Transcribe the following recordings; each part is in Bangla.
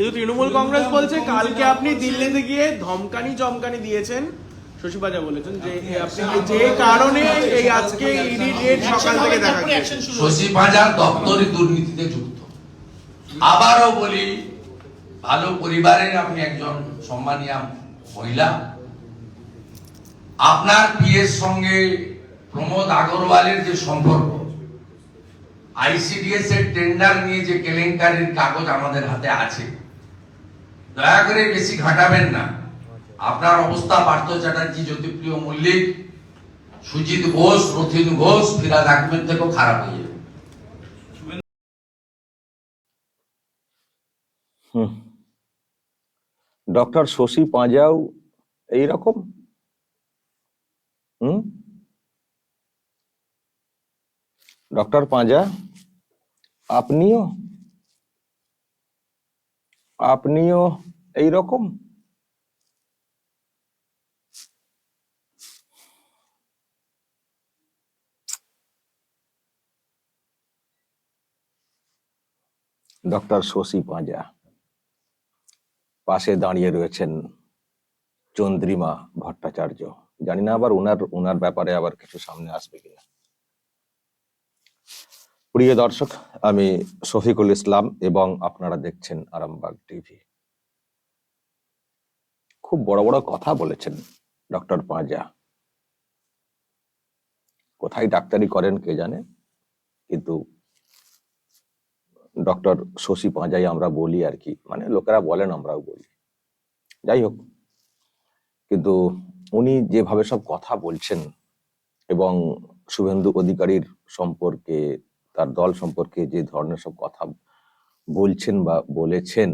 কিন্তু তৃণমূল কংগ্রেস বলছে কালকে আপনি দিল্লিতে গিয়ে ধমকানি চমকানি দিয়েছেন। শশীবাজা বলেছেন যে আপনি যে কারণে এই আজকে ইডি ডেট সকাল থেকে দেখা দপ্তরি দুর্নীতিতে যুক্ত। আবারও বলি ভালো পরিবারের আমি একজন সম্মানীয় মহিলা। আপনার বিয়ের সঙ্গে প্রমোদ আগরওয়ালের যে সম্পর্ক আইসিডিএস এর টেন্ডার নিয়ে যে কেলেঙ্কারির কাগজ আমাদের হাতে আছে দয়া করে বেশি ঘাটাবেন না। আপনার অবস্থা পার্থ চ্যাটার্জি, জ্যোতিপ্রিয় মল্লিক, সুজিত ঘোষ, রথিন ঘোষ, ফিরাদ আহমেদ থেকেও খারাপ হয়ে ডক্টর শশী পাঁজাও এই রকম হুম? ডক্টর পাঁজা, আপনিও? আপনিও এই রকম ডক্টর শশী পাঁজা, পাশে দাঁড়িয়ে রয়েছেন চন্দ্রিমা ভট্টাচার্য। জানি না আবার ওনার ওনার ব্যাপারে আবার কিছু সামনে আসবে কিনা। প্রিয় দর্শক, আমি শফিকুল ইসলাম এবং আপনারা দেখছেন আরামবাগ টিভি। খুব বড় বড় কথা বলেছেন ডক্টর পাঁজা। কোথায় ডাক্তারি করেন কে জানে? কিন্তু ডক্টর শশী পাঁজাই আমরা বলি আর কি মানে লোকেরা বলেন আমরাও বলি। যাই হোক, কিন্তু উনি যেভাবে সব কথা বলছেন এবং শুভেন্দু অধিকারীর সম্পর্কে তার দল সম্পর্কে যে ধরনের সব কথা বলছেন বা বলেছেন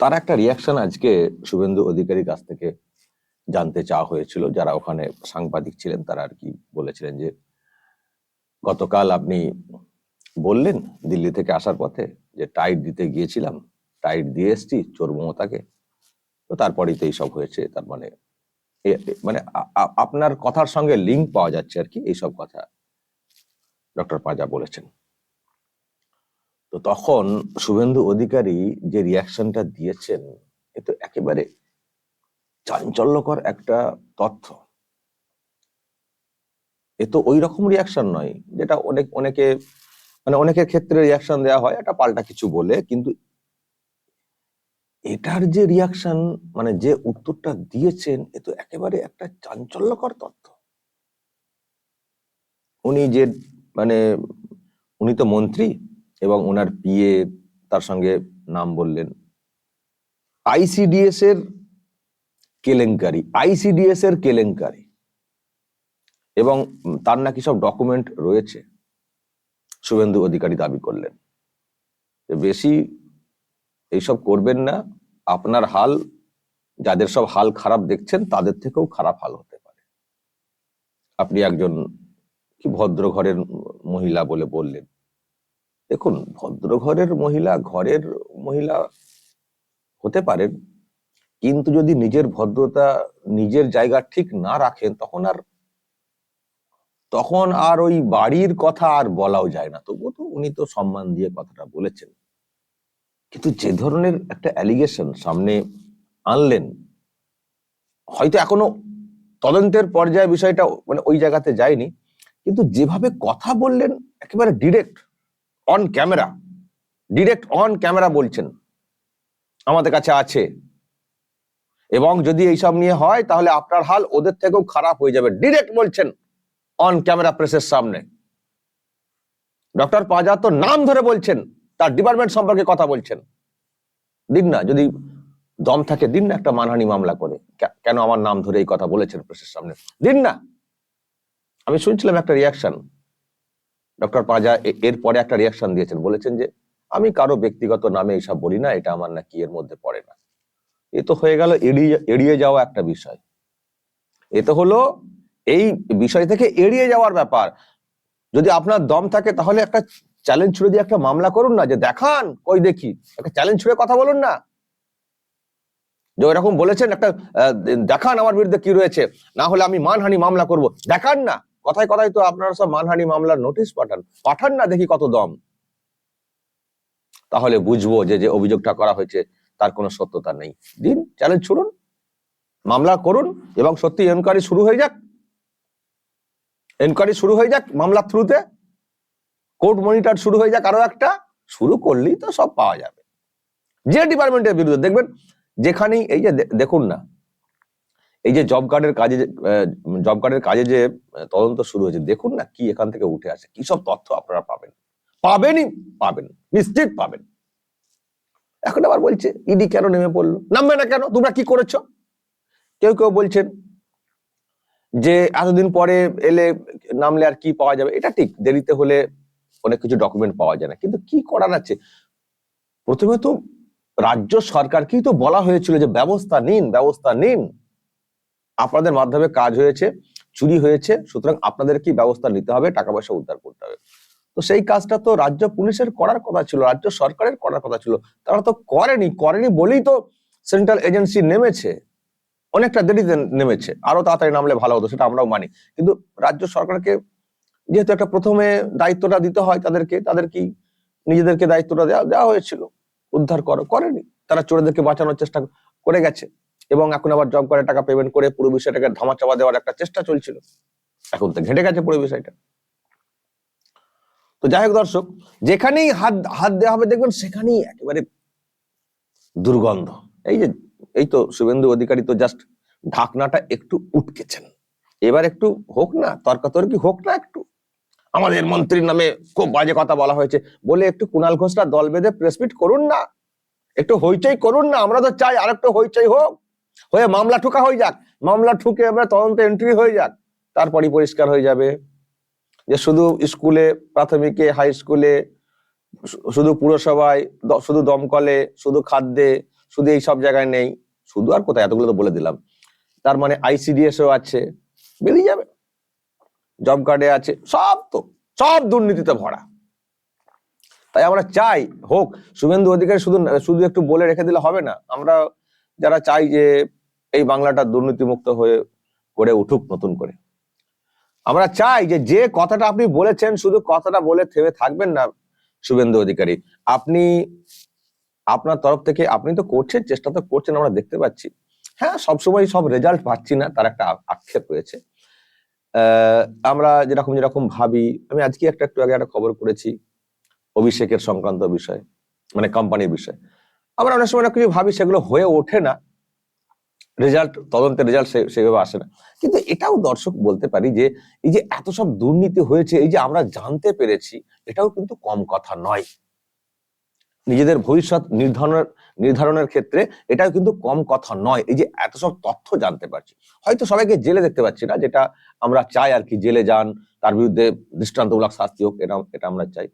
তার একটা রিয়াকশন আজকে শুভেন্দু অধিকারীর কাছ থেকে জানতে চাওয়া হয়েছিল। যারা ওখানে সাংবাদিক ছিলেন, তারা আর কি বলেছিলেন যে, গতকাল আপনি বললেন দিল্লি থেকে আসার পথে যে টাইট দিতে গিয়েছিলাম টাইট দিয়ে এসছি, চোর মমতাকে। তো তারপরেই তো এইসব হয়েছে। তার মানে মানে আপনার কথার সঙ্গে লিঙ্ক পাওয়া যাচ্ছে আর কি, এইসব কথা। ডক্টর পাজা বলেছেন। তো তখন শুভেন্দু অধিকারী যে রিয়াকশনটা দিয়েছেন, এ তো একেবারে চাঞ্চল্যকর একটা তথ্য। এ তো ওই রকম রিয়াকশন নয়, যেটা অনেক, অনেকে মানে অনেকের ক্ষেত্রে রিয়াকশন দেওয়া হয় এটা পাল্টা কিছু বলে, কিন্তু এটার যে রিয়াকশন মানে যে উত্তরটা দিয়েছেন, এ তো একেবারে একটা চাঞ্চল্যকর তথ্য। উনি যে মানে উনি তো মন্ত্রী এবং ওনার পিএ তার সঙ্গে নাম বললেন। আইসিডিএস এর কেলেঙ্কারি আইসিডিএস এর কেলেঙ্কারি। এবং তার নাকি সব ডকুমেন্ট রয়েছে, শুভেন্দু অধিকারী দাবি করলেন। বেশি এইসব করবেন না, আপনার হাল, যাদের সব হাল খারাপ দেখছেন, তাদের থেকেও খারাপ হাল হতে পারে। আপনি একজন কি ভদ্র ঘরের মহিলা বলে বললেন। দেখুন, ভদ্রঘরের মহিলা ঘরের মহিলা হতে পারেন, কিন্তু যদি নিজের ভদ্রতা নিজের জায়গা ঠিক না রাখেন, তখন আর তখন আর ওই বাড়ির কথা আর বলাও যায় না। তবুও তো উনি তো সম্মান দিয়ে কথাটা বলেছেন। কিন্তু যে ধরনের একটা অ্যালিগেশন সামনে আনলেন, হয়তো এখনও তদন্তের পর্যায়ে বিষয়টা মানে ওই জায়গাতে যায়নি। কিন্তু যেভাবে কথা বললেন, একেবারে direct on camera direct on camera বলছেন। আমাদের কাছে আছে। এবং যদি এইসব নিয়ে হয়, তাহলে আপনার হাল ওদের থেকেও খারাপ হয়ে যাবে। ডিরেক্ট বলছেন অন ক্যামেরা প্রেসের সামনে। ডক্টর পাজা তো নাম ধরে বলছেন, তার ডিপার্টমেন্ট সম্পর্কে কথা বলছেন। দিন না, যদি দম থাকে, দিন না একটা মানহানি মামলা করে। কেন আমার নাম ধরে এই কথা বলেছেন প্রেসের সামনে? দিন না। আমি শুনছিলাম একটা রিয়াকশন ডক্টর পাজা এ- এর পরে একটা রিয়াকশন দিয়েছেন। বলেছেন যে, আমি কারও ব্যক্তিগত নামে এইসব বলি না, এটা আমার নাকি এর মধ্যে পড়ে না। এ তো হয়ে গেল, এড়িয়ে এড়িয়ে যাওয়া একটা বিষয়। এ তো হলো, এই বিষয় থেকে এড়িয়ে যাওয়ার ব্যাপার। যদি আপনার দম থাকে, তাহলে একটা চ্যালেঞ্জ ছুড়ে দিয়ে একটা মামলা করুন না, যে দেখান, কই দেখি। একটা চ্যালেঞ্জ ছুড়ে কথা বলুন না। যে ওইরকম বলেছেন, একটা দেখান আমার বিরুদ্ধে কি রয়েছে। না হলে আমি মানহানি মামলা করব। দেখান না। কথায় কথায় তো আপনারা সব মানহানি মামলার নোটিশ পাঠান। পাঠান না দেখি কত দম। তাহলে বুঝব যে যে অভিযোগটা করা হয়েছে তার কোনো সত্যতা নেই। দিন চ্যালেঞ্জ ছুড়ুন, মামলা করুন এবং সত্যি এনকোয়ারি শুরু হয়ে যাক। এনকোয়ারি শুরু হয়ে যাক মামলার থ্রুতে। কোর্ট মনিটর শুরু হয়ে যাক আরও একটা। শুরু করলেই তো সব পাওয়া যাবে। যে ডিপার্টমেন্টের বিরুদ্ধে দেখবেন, যেখানেই এই যে দেখুন না এই যে জব কার্ডের কাজে জব কার্ডের কাজে যে তদন্ত শুরু হয়েছে, দেখুন না কি এখান থেকে উঠে আসে, কি সব তথ্য আপনারা পাবেন? পাবেনই, পাবেন, নিশ্চিত পাবেন। এখন আবার বলছে ইডি কেন নেমে পড়ল? নামবে না কেন? তোমরা কি করেছ? কেউ কেউ বলছেন যে, এতদিন পরে এলে নামলে আর কি পাওয়া যাবে? এটা ঠিক, দেরিতে হলে অনেক কিছু ডকুমেন্ট পাওয়া যায় না, কিন্তু কি করার আছে? প্রথমে তো রাজ্য সরকারকেই তো বলা হয়েছিল যে, ব্যবস্থা নিন ব্যবস্থা নিন। আপনাদের মাধ্যমে কাজ হয়েছে, চুরি হয়েছে, সুতরাং আপনাদের কি ব্যবস্থা নিতে হবে? টাকা পয়সা উদ্ধার করতে হবে। তো সেই কাজটা তো রাজ্য পুলিশের করার কথা ছিল, রাজ্য সরকারের করার কথা ছিল। তারা তো করেনি করেনি বলেই তো সেন্ট্রাল এজেন্সি নেমেছে। অনেকটা দেরিতে নেমেছে, আরও তাড়াতাড়ি নামলে ভালো হতো, সেটা আমরাও মানি। কিন্তু রাজ্য সরকারকে যেহেতু একটা প্রথমে দায়িত্বটা দিতে হয় তাদেরকে, তাদের কি নিজেদেরকে দায়িত্বটা দেওয়া দেওয়া হয়েছিল। উদ্ধার করো, করেনি। তারা চোরেদেরকে বাঁচানোর চেষ্টা করে গেছে। এবং এখন আবার জব করে, টাকা পেমেন্ট করে পুরো বিষয়টাকে ধামাচাপা দেওয়ার একটা চেষ্টা চলছিল। এখন তো ঘেটে গেছে পুরো বিষয়টা। তো যাই হোক দর্শক, যেখানেই হাত হাত দেওয়া হবে দেখবেন সেখানেই একেবারে দুর্গন্ধ। এই যে, এই তো শুভেন্দু অধিকারী তো জাস্ট ঢাকনাটা একটু উটকেছেন। এবার একটু হোক না, তর্কাতর্কি হোক না একটু। আমাদের মন্ত্রীর নামে খুব বাজে কথা বলা হয়েছে। বলে একটু কুণাল ঘোষরা দল বেঁধে প্রেসমিট করুন না। একটু হইচই করুন না। আমরা তো চাই আর একটু হইচই হোক। হয়ে মামলা ঠুকা হয়ে যাক। মামলা ঠুকে আমরা তদন্ত এন্ট্রি হয়ে যাক, তারপরই পরিষ্কার হয়ে যাবে। যে শুধু স্কুলে, প্রাথমিকে হাই স্কুলে শুধু পুরসভায় শুধু দমকলে, শুধু খাদ্যে, শুধু এই সব জায়গায় নেই। শুধু আর কোথায়? এতগুলো তো বলে দিলাম। তার মানে আইসিডিএস ও আছে, বেরিয়ে যাবে। জব কার্ডে আছে, সব তো, সব দুর্নীতিতে ভরা। তাই আমরা চাই, হোক, শুভেন্দু অধিকারী শুধু শুধু একটু বলে রেখে দিলে হবে না। আমরা যারা চাই যে এই বাংলাটা দুর্নীতিমুক্ত হয়ে গড়ে উঠুক নতুন করে। আমরা চাই যে যে কথাটা আপনি বলেছেন, শুধু কথাটা বলে থেমে থাকবেন না, শুভেন্দু অধিকারী। আপনি, আপনার তরফ থেকে আপনি তো করছেন, চেষ্টা তো করছেন, আমরা দেখতে পাচ্ছি। হ্যাঁ সবসময় সব রেজাল্ট পাচ্ছি না, তার একটা আক্ষেপ রয়েছে। আমরা যেরকম যেরকম ভাবি, আমি আজকে একটা, একটু আগে একটা খবর করেছি, অভিষেকের সংক্রান্ত বিষয় মানে কোম্পানির বিষয়। আমরা অনেক সময় অনেক কিছু ভাবি সেগুলো হয়ে ওঠে না। রেজাল্ট, তদন্তের রেজাল্ট সেভাবে আসে না। কিন্তু এটাও দর্শক বলতে পারি যে, এই যে এত সব দুর্নীতি হয়েছে, এই যে আমরা জানতে পেরেছি, এটাও কিন্তু কম কথা নয়। নিজেদের ভবিষ্যৎ নির্ধারণের নির্ধারণের ক্ষেত্রে এটাও কিন্তু কম কথা নয়। এই যে এত সব তথ্য জানতে পারছি। হয়তো সবাইকে জেলে দেখতে পাচ্ছি না, যেটা আমরা চাই আর কি, জেলে যান, তার বিরুদ্ধে দৃষ্টান্তমূলক শাস্তি হোক, এটা এটা আমরা চাই।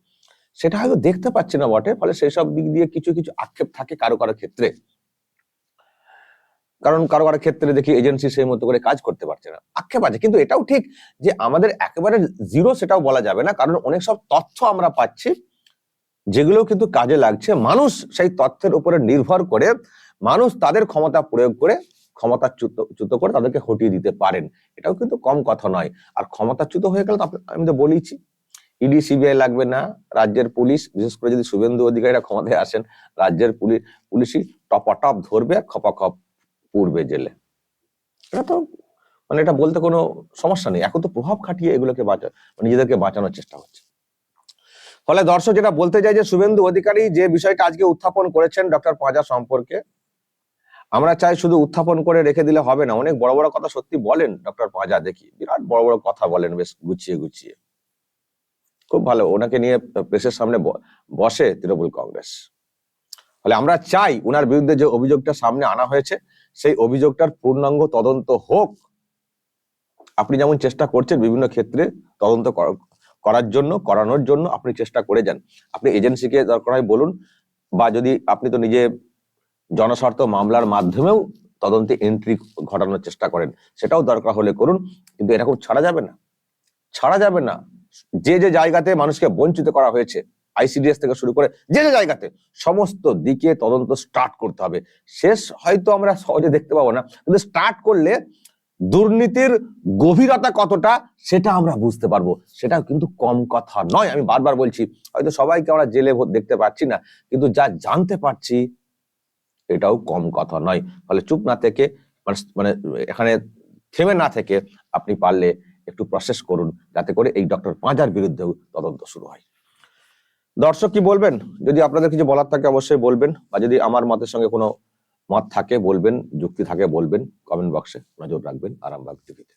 সেটা হয়তো দেখতে পাচ্ছি না বটে, ফলে সেসব দিক দিয়ে কিছু কিছু আক্ষেপ থাকে কারও কারও ক্ষেত্রে। কারণ কারও কারও ক্ষেত্রে দেখি এজেন্সি সেই মতো করে কাজ করতে পারছে না। আক্ষেপ আছে, কিন্তু এটাও ঠিক যে আমাদের একেবারে জিরো সেটাও বলা যাবে না, কারণ অনেক সব তথ্য আমরা পাচ্ছি যেগুলো কিন্তু কাজে লাগছে। মানুষ সেই তথ্যের উপরে নির্ভর করে, মানুষ তাদের ক্ষমতা প্রয়োগ করে, ক্ষমতাচ্যুত, চ্যুত করে তাদেরকে হটিয়ে দিতে পারেন। এটাও কিন্তু কম কথা নয়। আর ক্ষমতাচ্যুত হয়ে গেলে আমি তো বলেইছি। ইডি, সিবিআই লাগবে না, রাজ্যের পুলিশ, বিশেষ করে যদি শুভেন্দু অধিকারীরা ক্ষমতায় আসেন, রাজ্যের পুলিশ পুলিশই টপাটপ ধরবে খপাখপ পূর্বে জেলে। এটা তো মানে এটা বলতে কোনো সমস্যা নেই। এখন তো প্রভাব খাটিয়ে এগুলোকে বাঁচা মানে নিজেদেরকে বাঁচানোর চেষ্টা হচ্ছে। ফলে দর্শক যেটা বলতে চাই যে শুভেন্দু অধিকারী যে বিষয়টা আজকে উত্থাপন করেছেন ডক্টর পাঁজা সম্পর্কে, আমরা চাই শুধু উত্থাপন করে রেখে দিলে হবে না। অনেক বড় বড় কথা সত্যি বলেন ডক্টর পাঁজা দেখি। বিরাট বড় বড় কথা বলেন, বেশ গুছিয়ে গুছিয়ে। খুব ভালো। ওনাকে নিয়ে প্রেসের সামনে বসে তৃণমূল কংগ্রেস। ফলে আমরা চাই ওনার বিরুদ্ধে যে অভিযোগটা সামনে আনা হয়েছে, সেই অভিযোগটার পূর্ণাঙ্গ তদন্ত হোক। আপনি যেমন চেষ্টা করছেন বিভিন্ন ক্ষেত্রে তদন্ত কর- করার জন্য, করানোর জন্য আপনি চেষ্টা করে যান। আপনি এজেন্সিকে দরকার হয় বলুন, বা যদি আপনি তো নিজে জনস্বার্থ মামলার মাধ্যমেও তদন্তে এন্ট্রি ঘটানোর চেষ্টা করেন, সেটাও দরকার হলে করুন। কিন্তু এরকম ছাড়া যাবে না। ছাড়া যাবে না। যে যে জায়গাতে মানুষকে বঞ্চিত করা হয়েছে আইসিডিএস থেকে শুরু করে যে যে জায়গাতে, সমস্ত দিকে তদন্ত স্টার্ট করতে হবে। শেষ হয়তো আমরা সহজে দেখতে পাবো না, কিন্তু স্টার্ট করলে দুর্নীতির গভীরতা কতটা সেটা আমরা বুঝতে পারব। সেটা কিন্তু কম কথা নয়, আমি বারবার বলছি। হয়তো সবাইকে আমরা জেলে দেখতে পাচ্ছি না, কিন্তু যা জানতে পারছি, এটাও কম কথা নয়। ফলে চুপ না থেকে মানে মানে এখানে থেমে না থেকে আপনি পারলে একটু প্রসেস করুন, যাতে করে এই ডক্টর পাঁজার বিরুদ্ধেও তদন্ত শুরু হয়। দর্শক কি বলবেন? যদি আপনাদের কিছু বলার থাকে অবশ্যই বলবেন, বা যদি আমার মতের সঙ্গে কোনো মত থাকে বলবেন, যুক্তি থাকে বলবেন কমেন্ট বক্সে নজর রাখবেন, আরামবাগ টিভিতে